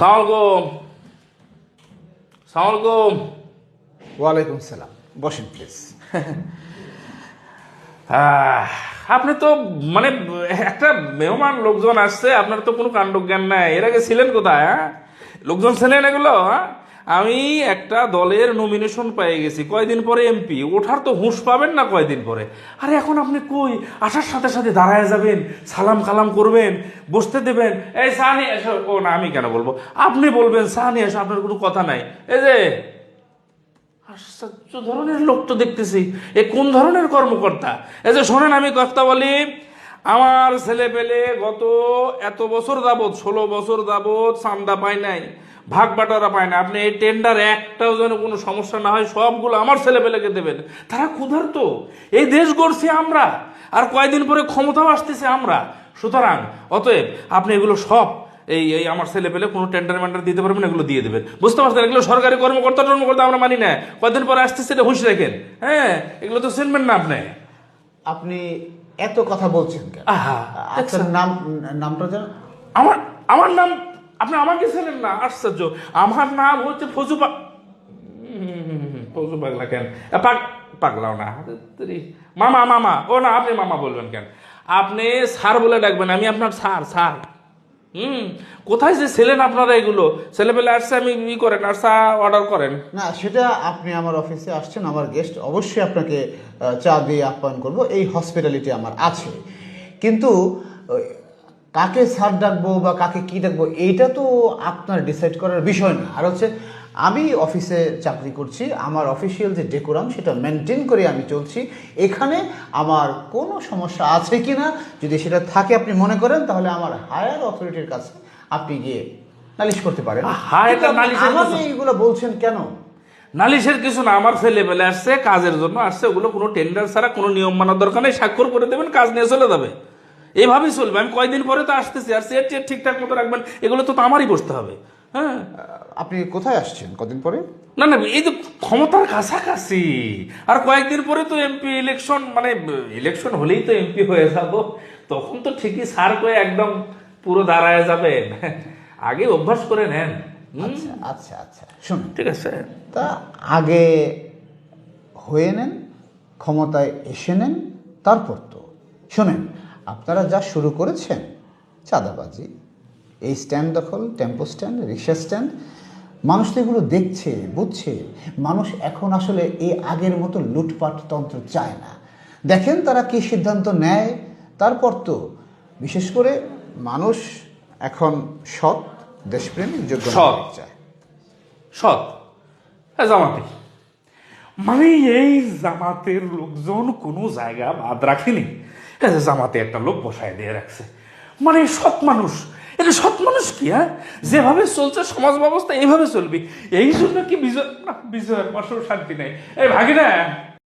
সালামালাইকুম সালামালাইকুম ওয়ালাইকুম সালাম। বসেন প্লিজ আপনি তো মানে একটা মেহমান লোকজন আসছে আপনার তো কোনো কাণ্ড জ্ঞান নাই। এর আগে ছিলেন কোথায় হ্যাঁ? লোকজন ছিলেন এগুলো হ্যাঁ? আমি একটা দলের নমিনেশন পেয়ে গেছি, কয়দিন পরে এমপি ওঠার তো হুঁশ পাবেন না কয়দিন পরে। আরে এখন আপনি কই? আসার সাথে সাথে দাঁড়ায় যাবেন, সালাম কালাম করবেন, বসতে দেবেন। এই নিয়ে এসো, ও না, আমি কেন বলব? আপনি বলবেন নিয়ে এসো, আপনার কোনো কথা নাই। এই যে, আশ্চর্য ধরনের লোক তো দেখতেছি। এ কোন ধরনের কর্মকর্তা? এই যে শোনেন, আমি কথা বলি আমার ছেলে পেলে গত এত বছর যাবৎ, ষোলো বছর যাবৎ চান্দা পায় নাই, ভাগ বাটোয়ারা পায় না আপনি এই টেন্ডার একটাও যেন কোনো সমস্যা না হয়, সবগুলো আমার ছেলে পেলেকে দেবেন। তারা ক্ষুধার্ত। এই দেশ গড়ছি আমরা, আর কয়দিন পরে ক্ষমতাও আসতেছে আমরা। সুতরাং, অতএব আপনি এগুলো সব এই এই আমার ছেলে পেলে কোনো টেন্ডার ম্যান্ডার দিতে পারবেন এগুলো দিয়ে দেবেন। বুঝতে পারছেন? এগুলো সরকারি কর্মকর্তা টর্মকর্তা আমরা মানি না। কয়েকদিন পরে আসতেছে এটা হুঁশ রাখেন। হ্যাঁ এগুলো তো চিনবেন না আপনি। আপনি এত কথা বলছেন কেন? আপনার নাম নামটা জান আমার আমার নাম আপনি আমাকে ছিলেন না আশ্চর্য। আমার নাম হচ্ছে ফজু ফজু পাগলা কেন? পাগলাও না। মামা মামা। ও না আপনি মামা বলবেন কেন? আপনি স্যার বলে ডাকবেন আমি আপনার স্যার স্যার। হুম, কোথায় যে ছিলেন আপনারা এগুলো? ছেলেবেলে আসছে, আমি ই করেন আর অর্ডার করেন। না, সেটা আপনি আমার অফিসে আসছেন, আমার গেস্ট অবশ্যই আপনাকে চা দিয়ে আপ্যায়ন করব, এই হসপিটালিটি আমার আছে। কিন্তু কাকে স্যার ডাকবো বা কাকে কি ডাকবো, এইটা তো আপনার ডিসাইড করার বিষয় না। আর হচ্ছে আমি অফিসে চাকরি করছি আমার অফিসিয়াল যে ডেকোরাম সেটা মেনটেন করে আমি চলছি। এখানে আমার কোনো সমস্যা আছে কি না যদি সেটা থাকে আপনি মনে করেন তাহলে আমার হায়ার অথরিটির কাছে আপনি গিয়ে নালিশ করতে পারেন। আমাকে এইগুলো বলছেন কেন? নালিশের কিছু না আমার ছেলেবেলে আসছে কাজের জন্য আসছে ওগুলো কোনো টেন্ডার ছাড়া কোনো নিয়ম মানার দরকার নেই স্বাক্ষর করে দেবেন কাজ নিয়ে চলে যাবে। এইভাবেই চলবে। আমি কয়দিন পরে তো আসতেছি আর সেট টেট ঠিকঠাক মতো রাখবেন এগুলো তো তো আমারই বসতে হবে। হ্যাঁ। আপনি কোথায় আসছেন? কদিন পরে? না না এই তো ক্ষমতার কাছাকাছি। আর কয়েকদিন পরে তো এমপি ইলেকশন মানে ইলেকশন হলেই তো এমপি হয়ে যাব। তখন তো ঠিকই সার করে একদম পুরো দাঁড়ায় যাবেন। আগে অভ্যাস করে নেন। আচ্ছা আচ্ছা আচ্ছা। শুনুন। ঠিক আছে তা আগে হয়ে নেন ক্ষমতায় এসে নেন তারপর তো। শোনেন আপনারা যা শুরু করেছেন চাঁদাবাজি এই স্ট্যান্ড দখল টেম্পো স্ট্যান্ড রিক্সা স্ট্যান্ড মানুষ তো এগুলো দেখছে বুঝছে। মানুষ এখন আসলে এই আগের মতো লুটপাট তন্ত্র চায় না। দেখেন তারা কি সিদ্ধান্ত নেয়? তারপর তো বিশেষ করে মানুষ এখন সৎ দেশপ্রেমিক যোগ্য সৎ। চায়। সৎ। হ্যাঁ জামাতি। মানে এই জামাতের লোকজন কোনো জায়গা বাদ রাখেনি। যে জামাতে একটা লোক বসায় দিয়ে রাখছে মানে সৎ মানুষ এটা সৎ মানুষ কি হ্যাঁ যেভাবে চলছে সমাজ ব্যবস্থা এইভাবে চলবি এই জন্য কি বিজয় বিজয়ের পাশেও শান্তি নেই এই ভাগিনা